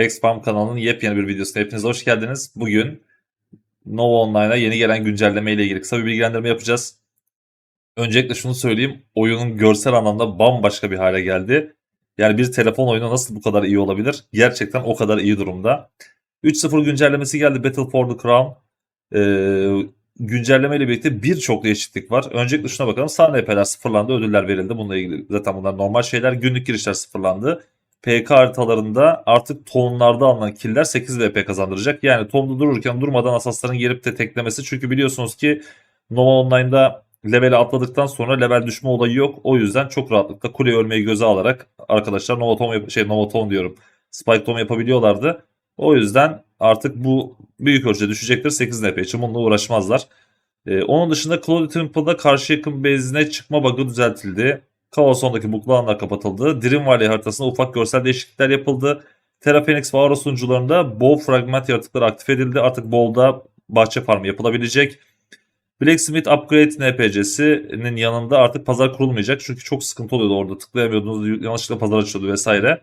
Expam kanalının yepyeni bir videosuna hepiniz hoş geldiniz. Bugün Nova Online'a yeni gelen güncelleme ile ilgili kısa bir bilgilendirme yapacağız. Öncelikle şunu söyleyeyim. Oyunun görsel anlamda bambaşka bir hale geldi. Yani bir telefon oyunu nasıl bu kadar iyi olabilir? Gerçekten o kadar iyi durumda. 3.0 güncellemesi geldi Battle for the Crown. Ee, güncelleme ile birlikte birçok değişiklik var. Öncelikle şuna bakalım. Sahne NP'ler sıfırlandı, ödüller verildi. Bununla ilgili zaten bunlar normal şeyler. Günlük girişler sıfırlandı. PK haritalarında artık tonlarda alınan killer 8 VP kazandıracak. Yani tonda dururken durmadan asasların gelip de teklemesi. Çünkü biliyorsunuz ki Nova Online'da level'e atladıktan sonra level düşme olayı yok. O yüzden çok rahatlıkla kule ölmeyi göze alarak arkadaşlar Nova Tom şey Nova Tom diyorum. Spike Tom yapabiliyorlardı. O yüzden artık bu büyük ölçüde düşecektir. 8 NP için bununla uğraşmazlar. Ee, onun dışında Cloud Temple'da karşı yakın bezine çıkma bug'ı düzeltildi. Kaoson'daki buklu alanlar kapatıldı. Dream Valley haritasında ufak görsel değişiklikler yapıldı. Terra Phoenix ve Aura sunucularında Bow fragment yaratıkları aktif edildi. Artık Bow'da bahçe farmı yapılabilecek. Blacksmith Upgrade NPC'sinin yanında artık pazar kurulmayacak. Çünkü çok sıkıntı oluyordu orada. Tıklayamıyordunuz, yanlışlıkla pazar açılıyordu vesaire.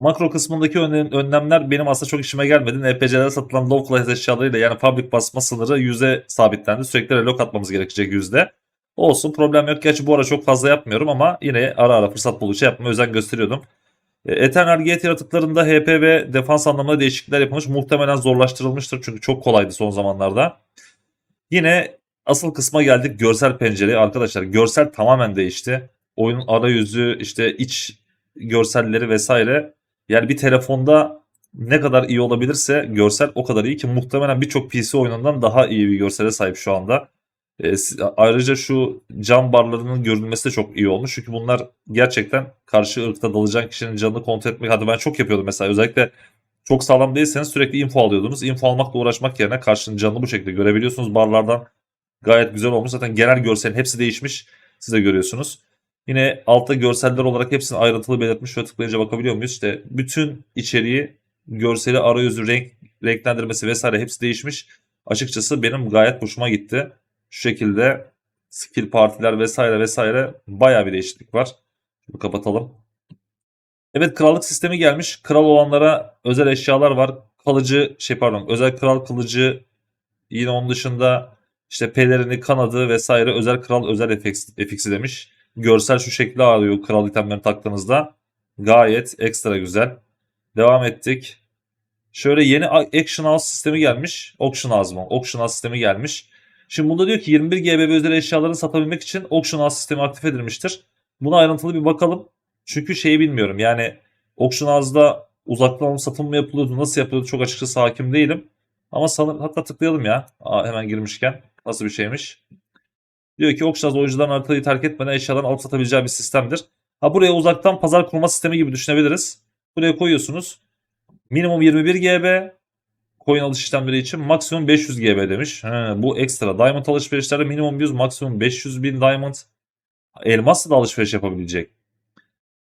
Makro kısmındaki önlem- önlemler benim aslında çok işime gelmedi. NPC'lere satılan low class eşyalarıyla yani public basma sınırı yüze sabitlendi. Sürekli relok atmamız gerekecek yüzde. Olsun problem yok. Gerçi bu ara çok fazla yapmıyorum ama yine ara ara fırsat buldukça yapmaya özen gösteriyordum. E, Eternal Gate yaratıklarında HP ve defans anlamında değişiklikler yapılmış. Muhtemelen zorlaştırılmıştır çünkü çok kolaydı son zamanlarda. Yine asıl kısma geldik görsel pencere. Arkadaşlar görsel tamamen değişti. Oyunun arayüzü işte iç görselleri vesaire. Yani bir telefonda ne kadar iyi olabilirse görsel o kadar iyi ki muhtemelen birçok PC oyunundan daha iyi bir görsele sahip şu anda. E, ayrıca şu cam barlarının görülmesi de çok iyi olmuş. Çünkü bunlar gerçekten karşı ırkta dalacak kişinin canını kontrol etmek. Hadi ben çok yapıyordum mesela. Özellikle çok sağlam değilseniz sürekli info alıyordunuz. Info almakla uğraşmak yerine karşının canını bu şekilde görebiliyorsunuz barlardan. Gayet güzel olmuş. Zaten genel görselin hepsi değişmiş. Siz de görüyorsunuz. Yine altta görseller olarak hepsini ayrıntılı belirtmiş. Şöyle tıklayınca bakabiliyor muyuz? İşte bütün içeriği, görseli, arayüzü, renk, renklendirmesi vesaire hepsi değişmiş. Açıkçası benim gayet hoşuma gitti. Şu şekilde skill partiler vesaire vesaire bayağı bir değişiklik var. Şunu kapatalım. Evet krallık sistemi gelmiş. Kral olanlara özel eşyalar var. Kalıcı şey pardon özel kral kılıcı yine onun dışında işte pelerini kanadı vesaire özel kral özel efiksi demiş. Görsel şu şekli alıyor kral itemlerini taktığınızda. Gayet ekstra güzel. Devam ettik. Şöyle yeni Action House sistemi gelmiş. Auction House mı? Auction House sistemi gelmiş. Şimdi bunda diyor ki 21 GB özel eşyalarını satabilmek için Auction House sistemi aktif edilmiştir. Buna ayrıntılı bir bakalım. Çünkü şeyi bilmiyorum yani Auction House'da uzaktan alım satım mı yapılıyordu nasıl yapılıyordu çok açıkçası hakim değilim. Ama sanırım hatta tıklayalım ya Aa, hemen girmişken nasıl bir şeymiş. Diyor ki Auction House oyuncuların haritayı terk etmeden eşyalarını alıp satabileceği bir sistemdir. Ha buraya uzaktan pazar kurma sistemi gibi düşünebiliriz. Buraya koyuyorsunuz. Minimum 21 GB coin alış işlemleri için maksimum 500 GB demiş. He, bu ekstra. Diamond alışverişlerde minimum 100 maksimum 500 bin diamond. Elmasla da alışveriş yapabilecek.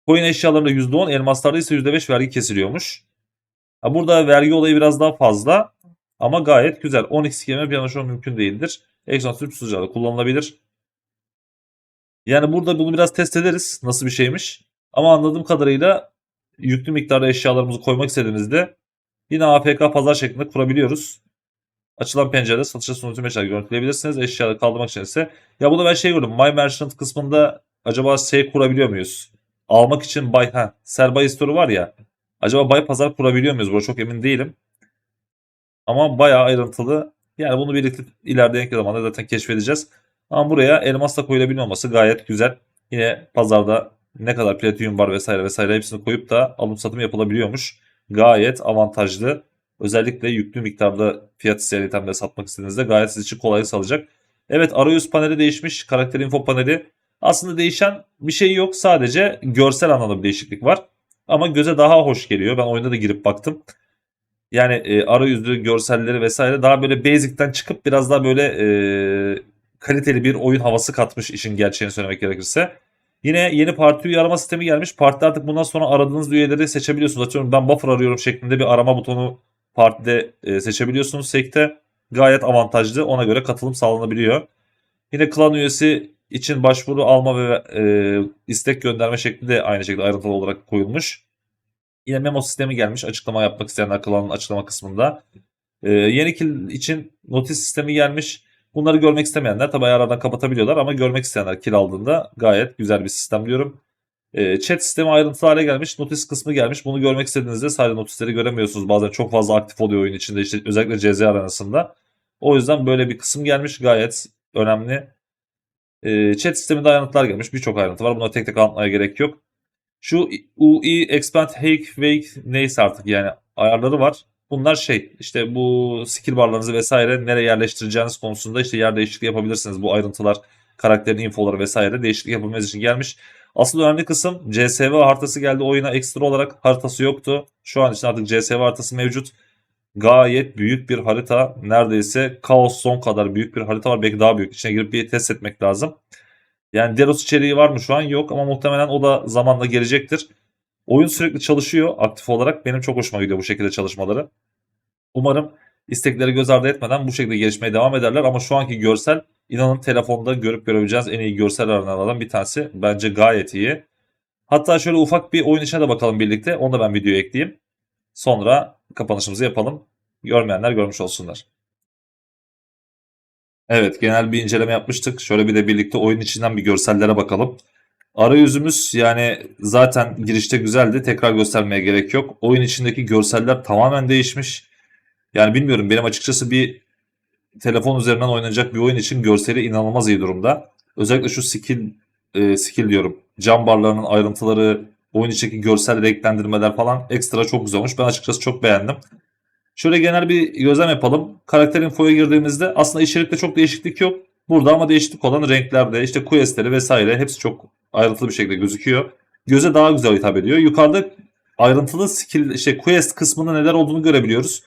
Coin eşyalarında %10 elmaslarda ise %5 vergi kesiliyormuş. Ha, burada vergi olayı biraz daha fazla ama gayet güzel. 10x yeme bir anlaşma mümkün değildir. Exxon Türk sunucularda kullanılabilir. Yani burada bunu biraz test ederiz nasıl bir şeymiş. Ama anladığım kadarıyla yüklü miktarda eşyalarımızı koymak istediğimizde yine APK pazar şeklinde kurabiliyoruz. Açılan pencerede satışa sunucu meşale görüntüleyebilirsiniz. Eşyaları kaldırmak için ise. Ya bunu ben şey gördüm. My Merchant kısmında acaba şey kurabiliyor muyuz? Almak için buy, ha, sell buy store'u var ya. Acaba buy pazar kurabiliyor muyuz? Burada çok emin değilim. Ama bayağı ayrıntılı. Yani bunu birlikte ileride en kısa zamanda zaten keşfedeceğiz. Ama buraya elmas da koyulabiliyor olması gayet güzel. Yine pazarda ne kadar platinum var vesaire vesaire hepsini koyup da alım satım yapılabiliyormuş. Gayet avantajlı. Özellikle yüklü miktarda fiyat isteyen satmak istediğinizde gayet siz için kolaylık sağlayacak. Evet arayüz paneli değişmiş. Karakter info paneli. Aslında değişen bir şey yok. Sadece görsel anlamda bir değişiklik var. Ama göze daha hoş geliyor. Ben oyunda da girip baktım. Yani e, arayüzü, görselleri vesaire daha böyle basic'ten çıkıp biraz daha böyle e, kaliteli bir oyun havası katmış işin gerçeğini söylemek gerekirse. Yine yeni parti üye arama sistemi gelmiş. Partide artık bundan sonra aradığınız üyeleri seçebiliyorsunuz. Atıyorum ben buffer arıyorum şeklinde bir arama butonu partide e, seçebiliyorsunuz. Sekte gayet avantajlı. Ona göre katılım sağlanabiliyor. Yine klan üyesi için başvuru alma ve e, istek gönderme şekli de aynı şekilde ayrıntılı olarak koyulmuş. Yine memo sistemi gelmiş açıklama yapmak isteyenler kanalın açıklama kısmında. Ee, yeni kil için notis sistemi gelmiş. Bunları görmek istemeyenler tabi ayarlardan kapatabiliyorlar ama görmek isteyenler kil aldığında gayet güzel bir sistem diyorum. Ee, chat sistemi ayrıntılı hale gelmiş. Notis kısmı gelmiş. Bunu görmek istediğinizde sadece notisleri göremiyorsunuz. Bazen çok fazla aktif oluyor oyun içinde işte özellikle CZ aranasında. O yüzden böyle bir kısım gelmiş. Gayet önemli. Ee, chat sisteminde ayrıntılar gelmiş. Birçok ayrıntı var. Buna tek tek anlatmaya gerek yok. Şu UI, Expand, Hake, Wake neyse artık yani ayarları var. Bunlar şey işte bu skill barlarınızı vesaire nereye yerleştireceğiniz konusunda işte yer değişikliği yapabilirsiniz. Bu ayrıntılar, karakterin infoları vesaire değişiklik yapabilmeniz için gelmiş. Asıl önemli kısım CSV haritası geldi oyuna ekstra olarak haritası yoktu. Şu an için artık CSV haritası mevcut. Gayet büyük bir harita. Neredeyse Chaos Zone kadar büyük bir harita var. Belki daha büyük. İçine girip bir test etmek lazım. Yani Delos içeriği var mı şu an? Yok ama muhtemelen o da zamanla gelecektir. Oyun sürekli çalışıyor aktif olarak. Benim çok hoşuma gidiyor bu şekilde çalışmaları. Umarım istekleri göz ardı etmeden bu şekilde gelişmeye devam ederler. Ama şu anki görsel inanın telefonda görüp görebileceğiniz en iyi görsel aranlardan bir tanesi. Bence gayet iyi. Hatta şöyle ufak bir oyun içine de bakalım birlikte. Onu da ben videoya ekleyeyim. Sonra kapanışımızı yapalım. Görmeyenler görmüş olsunlar. Evet genel bir inceleme yapmıştık. Şöyle bir de birlikte oyun içinden bir görsellere bakalım. Arayüzümüz yani zaten girişte güzeldi. Tekrar göstermeye gerek yok. Oyun içindeki görseller tamamen değişmiş. Yani bilmiyorum benim açıkçası bir telefon üzerinden oynanacak bir oyun için görseli inanılmaz iyi durumda. Özellikle şu skill e, skill diyorum. Cam barlarının ayrıntıları, oyun içindeki görsel renklendirmeler falan ekstra çok güzel olmuş. Ben açıkçası çok beğendim. Şöyle genel bir gözlem yapalım. Karakter infoya girdiğimizde aslında içerikte çok değişiklik yok. Burada ama değişiklik olan renklerde işte questleri vesaire hepsi çok ayrıntılı bir şekilde gözüküyor. Göze daha güzel hitap ediyor. Yukarıda ayrıntılı skill işte quest kısmında neler olduğunu görebiliyoruz.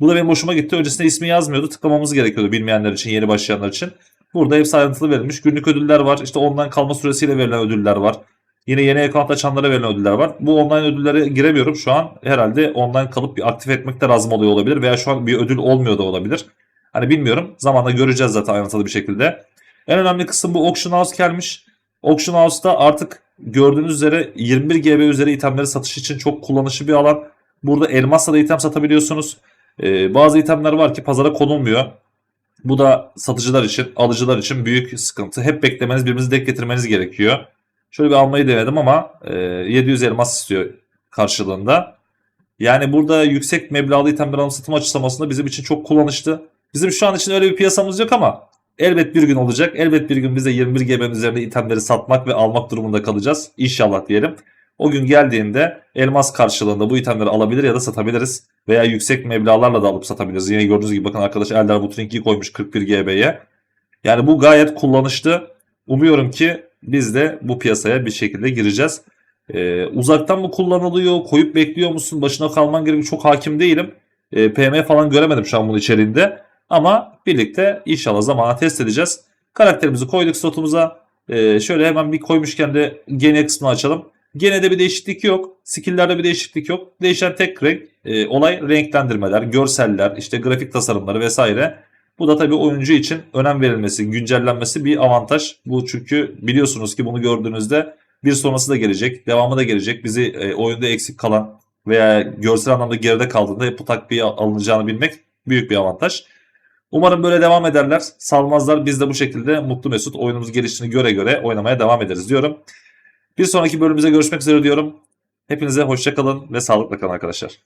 Bu da benim hoşuma gitti. Öncesinde ismi yazmıyordu. Tıklamamız gerekiyordu bilmeyenler için, yeni başlayanlar için. Burada hepsi ayrıntılı verilmiş. Günlük ödüller var. İşte ondan kalma süresiyle verilen ödüller var. Yine yeni account açanlara verilen ödüller var. Bu online ödüllere giremiyorum şu an. Herhalde online kalıp bir aktif etmek de lazım oluyor olabilir. Veya şu an bir ödül olmuyor da olabilir. Hani bilmiyorum. Zamanla göreceğiz zaten ayrıntılı bir şekilde. En önemli kısım bu Auction House gelmiş. Auction House'da artık gördüğünüz üzere 21 GB üzeri itemleri satış için çok kullanışlı bir alan. Burada elmasla da item satabiliyorsunuz. Ee, bazı itemler var ki pazara konulmuyor. Bu da satıcılar için, alıcılar için büyük sıkıntı. Hep beklemeniz, birbirinizi denk getirmeniz gerekiyor. Şöyle bir almayı denedim ama e, 700 elmas istiyor karşılığında. Yani burada yüksek meblağlı itemler alım satım açıklamasında bizim için çok kullanışlı. Bizim şu an için öyle bir piyasamız yok ama elbet bir gün olacak. Elbet bir gün bize 21 GB'nin üzerinde itemleri satmak ve almak durumunda kalacağız. İnşallah diyelim. O gün geldiğinde elmas karşılığında bu itemleri alabilir ya da satabiliriz. Veya yüksek meblağlarla da alıp satabiliriz. Yine gördüğünüz gibi bakın arkadaş Eldar Butrinki koymuş 41 GB'ye. Yani bu gayet kullanışlı. Umuyorum ki biz de bu piyasaya bir şekilde gireceğiz. Ee, uzaktan mı kullanılıyor? Koyup bekliyor musun? Başına kalman gerekiyor. Çok hakim değilim. Ee, PM falan göremedim şu an bunun içeriğinde. Ama birlikte inşallah zamanla test edeceğiz. Karakterimizi koyduk slotumuza. Ee, şöyle hemen bir koymuşken de gene kısmını açalım. Gene de bir değişiklik yok. Skill'lerde bir değişiklik yok. Değişen tek renk e, olay renklendirmeler, görseller, işte grafik tasarımları vesaire. Bu da tabii oyuncu için önem verilmesi, güncellenmesi bir avantaj. Bu çünkü biliyorsunuz ki bunu gördüğünüzde bir sonrası da gelecek, devamı da gelecek. Bizi e, oyunda eksik kalan veya görsel anlamda geride kaldığında bu takviye alınacağını bilmek büyük bir avantaj. Umarım böyle devam ederler. Salmazlar biz de bu şekilde mutlu mesut oyunumuz gelişini göre göre oynamaya devam ederiz diyorum. Bir sonraki bölümümüze görüşmek üzere diyorum. Hepinize hoşçakalın ve sağlıkla kalın arkadaşlar.